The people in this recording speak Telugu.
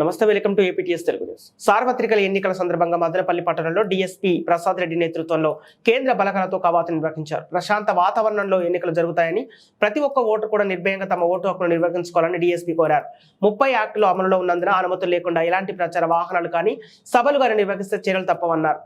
నమస్తే welcome to APTS Telugu news. సార్వత్రిక ఎన్నికల సందర్భంగా మదనపల్లి పట్టణంలో డీఎస్పీ ప్రసాద్ రెడ్డి నేతృత్వంలో కేంద్ర బలగాలతో కవాతు నిర్వహించారు. ప్రశాంత వాతావరణంలో ఎన్నికలు జరుగుతాయని ప్రతి ఒక్క ఓటు కూడా నిర్భయంగా తమ ఓటు హక్కును నిర్వహించుకోవాలని డీఎస్పీ కోరారు. ముప్పై యాక్టులు అమలులో ఉన్నందున అనుమతులు లేకుండా ఎలాంటి ప్రచార వాహనాలు కానీ సభలు కానీ నిర్వహిస్తే చర్యలు తప్పవన్నారు.